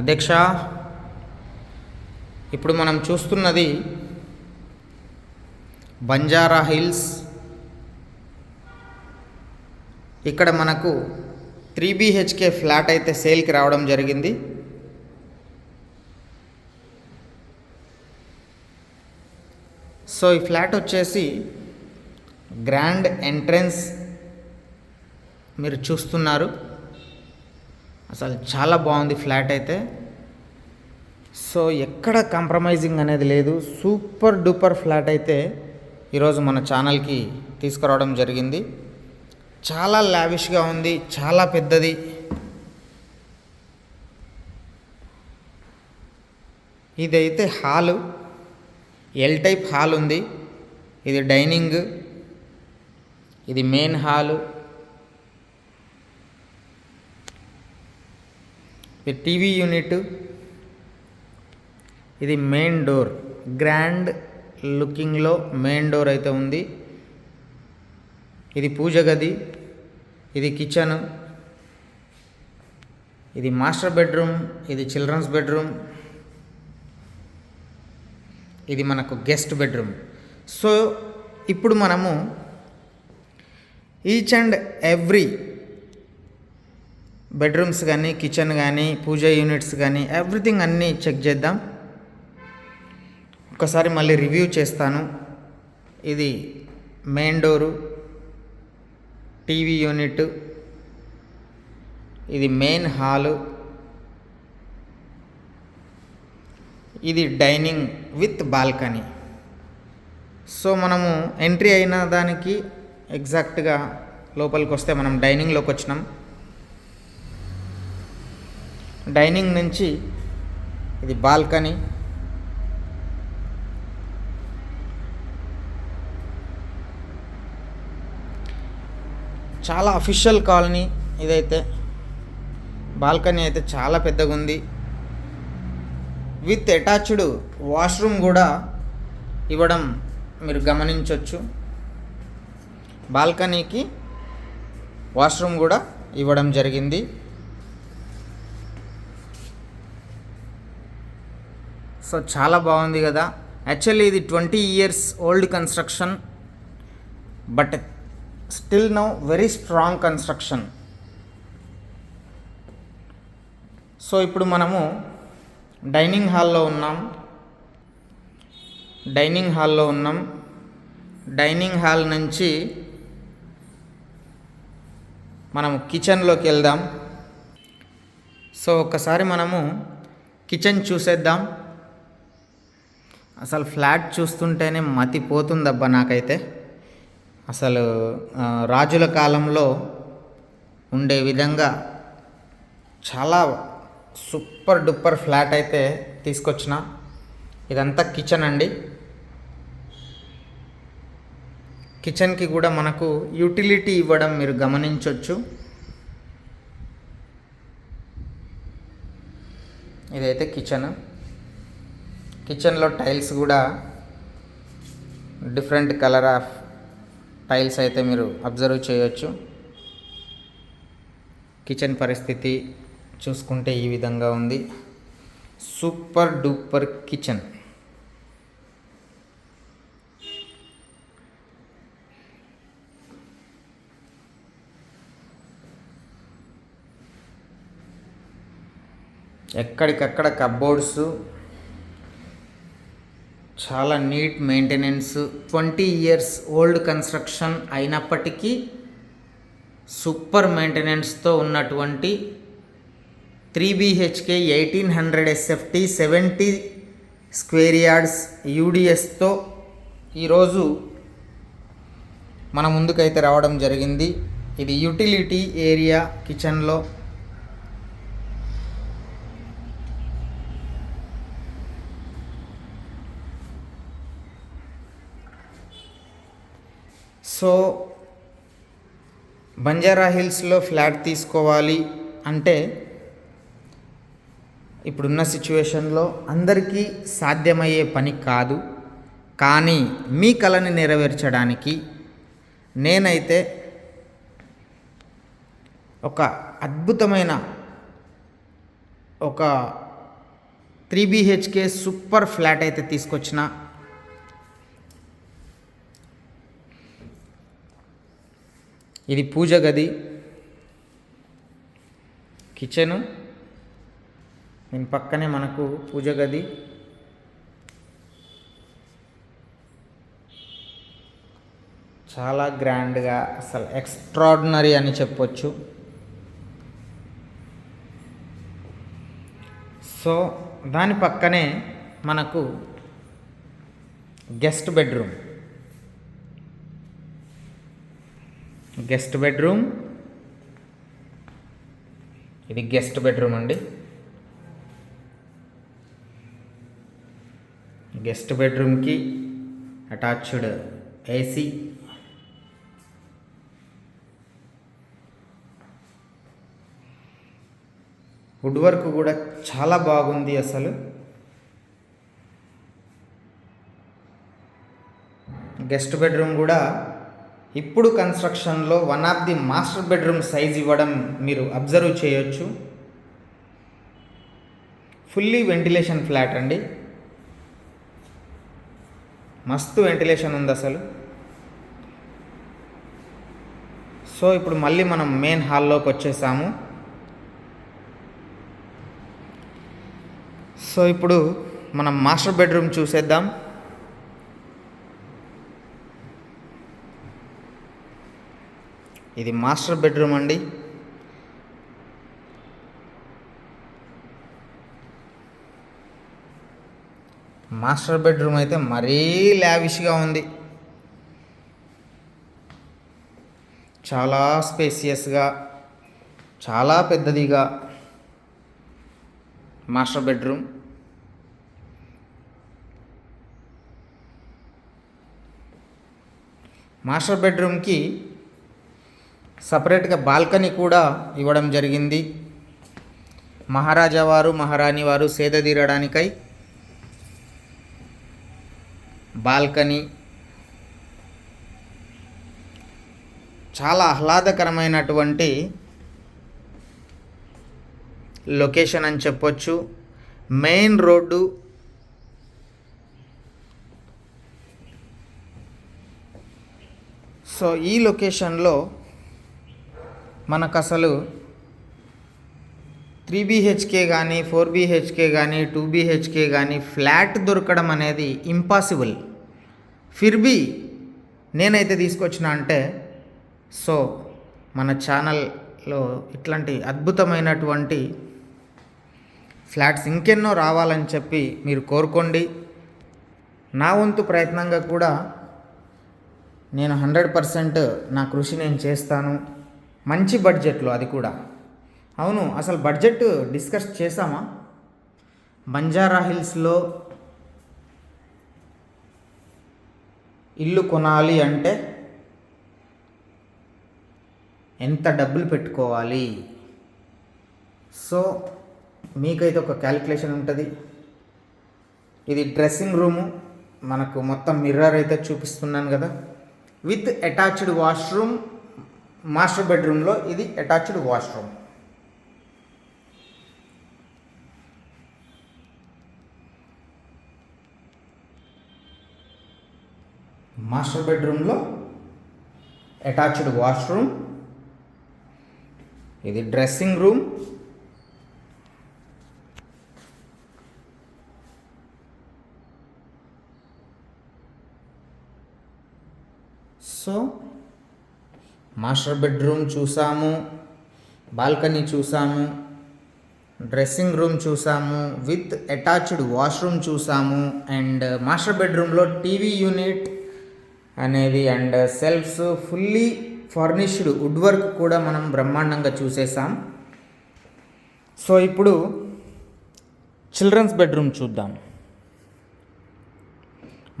అధ్యక్ష ఇప్పుడు మనం చూస్తున్నది బంజారా హిల్స్. ఇక్కడ మనకు త్రీ బీహెచ్కే ఫ్లాట్ అయితే సేల్కి రావడం జరిగింది. సో ఈ ఫ్లాట్ వచ్చేసి గ్రాండ్ ఎంట్రన్స్ మీరు చూస్తున్నారు. అసలు చాలా బాగుంది ఫ్లాట్ అయితే. సో ఎక్కడ కాంప్రమైజింగ్ అనేది లేదు. సూపర్ డూపర్ ఫ్లాట్ అయితే ఈరోజు మన ఛానల్కి తీసుకురావడం జరిగింది. చాలా లావిష్గా ఉంది చాలా పెద్దది. ఇదైతే హాలు. ఎల్ టైప్ హాల్ ఉంది. ఇది డైనింగ్. ఇది మెయిన్ హాలు. ఇది టీవీ యూనిట్ ఇది మెయిన్ డోర్ గ్రాండ్ లుకింగ్లో మెయిన్ డోర్ అయితే ఉంది. ఇది పూజ గది ఇది కిచెన్ ఇది మాస్టర్ బెడ్రూమ్ ఇది చిల్డ్రన్స్ బెడ్రూమ్ ఇది మనకు గెస్ట్ బెడ్రూమ్ సో ఇప్పుడు మనము ఈచ్ అండ్ ఎవ్రీ బెడ్రూమ్స్ కానీ కిచెన్ కానీ పూజ యూనిట్స్ కానీ ఎవ్రీథింగ్ అన్నీ చెక్ చేద్దాం. ఒకసారి మళ్ళీ రివ్యూ చేస్తాను. ఇది మెయిన్ డోరు టీవీ యూనిట్ ఇది మెయిన్ హాలు ఇది డైనింగ్ విత్ బాల్కనీ సో మనము ఎంట్రీ అయిన దానికి ఎగ్జాక్ట్గా లోపలికి వస్తే మనం డైనింగ్లోకి వచ్చినాం. డైనింగ్ నుంచి ఇది బాల్కనీ. చాలా అఫీషియల్ కాలనీ ఇదైతే. బాల్కనీ అయితే చాలా పెద్దగా ఉంది విత్ అటాచ్డ్ వాష్రూమ్ కూడా ఇవ్వడం మీరు గమనించవచ్చు బాల్కనీకి వాష్రూమ్ కూడా ఇవ్వడం జరిగింది. సో చాలా బాగుంది కదా. యాక్చువల్లీ ఇది twenty years old construction. But still now very strong construction so ఇప్పుడు మనము డైనింగ్ హాల్లో ఉన్నాం. డైనింగ్ హాల్లో ఉన్నాం. డైనింగ్ హాల్ నుంచి మనం కిచెన్లోకి వెళ్దాం. సో ఒక్కసారి మనము కిచెన్ చూసేద్దాం. అసలు ఫ్లాట్ చూస్తుంటేనే మతిపోతుందబ్బా నాకైతే. అసలు రాజుల కాలంలో ఉండే విధంగా చాలా సూపర్ డూపర్ ఫ్లాట్ అయితే తీసుకొచ్చిన. ఇదంతా కిచెన్ అండి. కిచెన్కి కూడా మనకు యూటిలిటీ ఇవ్వడం మీరు గమనించవచ్చు ఇదైతే కిచెన్. కిచెన్లో టైల్స్ కూడా డిఫరెంట్ కలర్ ఆఫ్ టైల్స్ అయితే మీరు అబ్జర్వ్ చేయొచ్చు. కిచెన్ పరిస్థితి చూసుకుంటే ఈ విధంగా ఉంది. Super duper kitchen. ఎక్కడికక్కడ కబ్బోర్డ్స్ చాలా neat maintenance twenty years old construction అయినప్పటికీ సూపర్ మెయింటెనెన్స్తో ఉన్నటువంటి three BHK eighteen hundred SFT seventy square yards యూడిఎస్తో ఈరోజు మన ముందుకైతే రావడం జరిగింది. ఇది యూటిలిటీ ఏరియా కిచెన్లో సో బంజారా హిల్స్లో ఫ్లాట్ తీసుకోవాలి అంటే ఇప్పుడున్న సిచ్యువేషన్లో అందరికీ సాధ్యమయ్యే పని కాదు. కానీ మీ కళని నెరవేర్చడానికి నేనైతే ఒక అద్భుతమైన ఒక త్రీ బీహెచ్కే సూపర్ ఫ్లాట్ అయితే తీసుకొచ్చిన ఇది పూజ గది. కిచెను దీని పక్కనే మనకు పూజ గది. చాలా గ్రాండ్గా అసలు ఎక్స్ట్రాడినరీ అని చెప్పొచ్చు. సో దాని పక్కనే మనకు గెస్ట్ బెడ్రూమ్ గెస్ట్ బెడ్రూమ్. ఇది గెస్ట్ బెడ్రూమ్ అండి. గెస్ట్ బెడ్రూమ్కి అటాచ్డ్ ఏసీ. వుడ్ వర్క్ కూడా చాలా బాగుంది అసలు. గెస్ట్ బెడ్రూమ్ కూడా ఇప్పుడు కన్స్ట్రక్షన్లో one of the master bedroom size ఇవ్వడం మీరు అబ్జర్వ్ చేయొచ్చు. ఫుల్లీ వెంటిలేషన్ ఫ్లాట్ అండి. మస్తు వెంటిలేషన్ ఉంది అసలు. సో ఇప్పుడు మళ్ళీ మనం మెయిన్ హాల్లోకి వచ్చేసాము. సో ఇప్పుడు మనం మాస్టర్ బెడ్రూమ్ చూసేద్దాం. ఇది మాస్టర్ బెడ్రూమ్ అండి. మాస్టర్ బెడ్రూమ్ అయితే మరీ లావిష్గా ఉంది. చాలా స్పేసియస్గా చాలా పెద్దదిగా మాస్టర్ బెడ్రూమ్. మాస్టర్ బెడ్రూమ్కి సపరేట్గా బాల్కనీ కూడా ఇవ్వడం జరిగింది. మహారాజా వారు మహారాణి వారు సేద తీరడానికై బాల్కనీ చాలా ఆహ్లాదకరమైనటువంటి లొకేషన్ అని చెప్పొచ్చు. మెయిన్ రోడ్డు సో ఈ లొకేషన్లో మనకు అసలు త్రీ బీహెచ్కే కానీ ఫోర్ బీహెచ్కే కానీ టూ బీహెచ్కే కానీ ఫ్లాట్ దొరకడం అనేది ఇంపాసిబుల్. ఫిర్బీ నేనైతే తీసుకొచ్చిన అంటే సో మన ఛానల్లో ఇట్లాంటి అద్భుతమైనటువంటి ఫ్లాట్స్ ఇంకెన్నో రావాలని చెప్పి మీరు కోరుకోండి. నా వంతు ప్రయత్నంగా కూడా నేను హండ్రెడ్ పర్సెంట్ నా కృషి నేను చేస్తాను. మంచి బడ్జెట్లో అది కూడా. అవును అసలు బడ్జెట్ డిస్కస్ చేసామా బంజారా హిల్స్లో ఇల్లు కొనాలి అంటే ఎంత డబ్బులు పెట్టుకోవాలి? సో మీకైతే ఒక క్యాలిక్యులేషన్ ఉంటుంది. ఇది డ్రెస్సింగ్ రూము. మనకు మొత్తం మిర్రర్ అయితే చూపిస్తున్నాను కదా. విత్ అటాచ్డ్ వాష్రూమ్ మాస్టర్ బెడ్రూమ్లో ఇది అటాచ్డ్ వాష్రూమ్. మాస్టర్ బెడ్రూమ్లో అటాచ్డ్ వాష్రూమ్. ఇది dressing room so master bedroom చూసాము బాల్కనీ చూసాము డ్రెస్సింగ్ రూమ్ చూసాము విత్ అటాచ్డ్ వాష్రూమ్ చూసాము అండ్ మాస్టర్ బెడ్రూమ్లో టీవీ యూనిట్ అనేది and shelfs fully furnished wood work కూడా మనం బ్రహ్మాండంగా చూసేసాం. సో ఇప్పుడు చిల్డ్రన్స్ బెడ్రూమ్ చూద్దాం.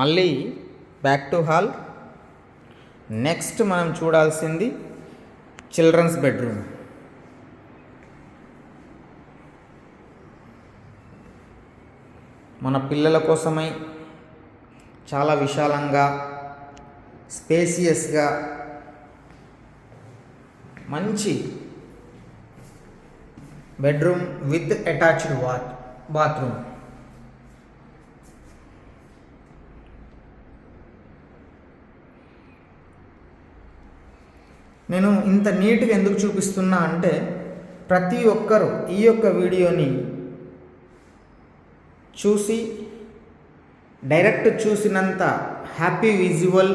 మళ్ళీ బ్యాక్ టు హాల్. నెక్స్ట్ మనం చూడాల్సింది చిల్డ్రన్స్ బెడ్రూమ్ మన పిల్లల కోసమై చాలా విశాలంగా స్పేసియస్గా మంచి bedroom with attached bath bathroom నేను ఇంత నీట్గా ఎందుకు చూపిస్తున్నా అంటే ప్రతి ఒక్కరూ ఈ యొక్క వీడియోని చూసి డైరెక్ట్ చూసినంత హ్యాపీ విజువల్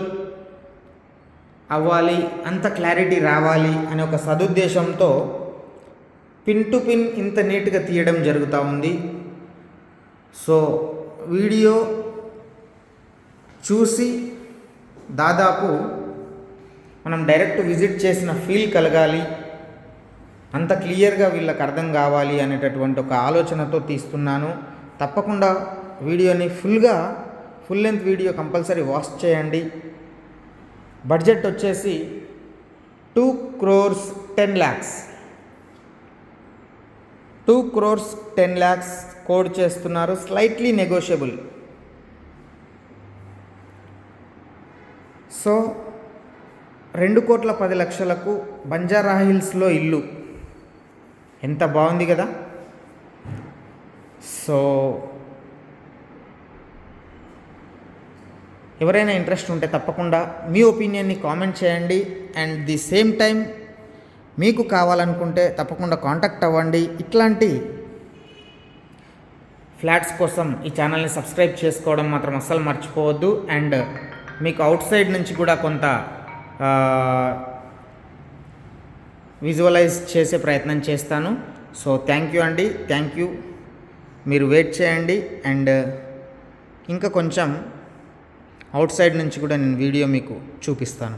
అవ్వాలి అంత క్లారిటీ రావాలి అనే ఒక సదుద్దేశంతో పిన్ టు పిన్ ఇంత నీట్గా తీయడం జరుగుతూ ఉంది. సో వీడియో చూసి దాదాపు మనం డైరెక్ట్ విజిట్ చేసిన ఫీల్ కలగాలి. అంత క్లియర్గా వీళ్ళకి అర్థం కావాలి అనేటటువంటి ఒక ఆలోచనతో తీస్తున్నాను. తప్పకుండా వీడియోని ఫుల్గా full length video compulsory watch చేయండి. బడ్జెట్ వచ్చేసి two crores ten lakhs two crores ten lakhs quote చేస్తున్నారు. స్లైట్లీ నెగోషియబుల్ సో రెండు కోట్ల పది లక్షలకు బంజారా హిల్స్లో ఇల్లు. ఎంత బాగుంది కదా? సో ఎవరైనా ఇంట్రెస్ట్ ఉంటే తప్పకుండా మీ ఒపీనియన్ని కామెంట్ చేయండి. అండ్ ది సేమ్ టైం మీకు కావాలనుకుంటే తప్పకుండా కాంటాక్ట్ అవ్వండి. ఇట్లాంటి ఫ్లాట్స్ కోసం ఈ ఛానల్ని సబ్స్క్రైబ్ చేసుకోవడం మాత్రం అస్సలు మర్చిపోవద్దు. అండ్ మీకు అవుట్ సైడ్ నుంచి కూడా కొంత విజువలైజ్ చేసే ప్రయత్నం చేస్తాను. సో థ్యాంక్ యూ అండి. థ్యాంక్ యూ మీరు వెయిట్ చేయండి. అండ్ ఇంకా కొంచెం అవుట్ సైడ్ నుంచి కూడా నేను వీడియో మీకు చూపిస్తాను.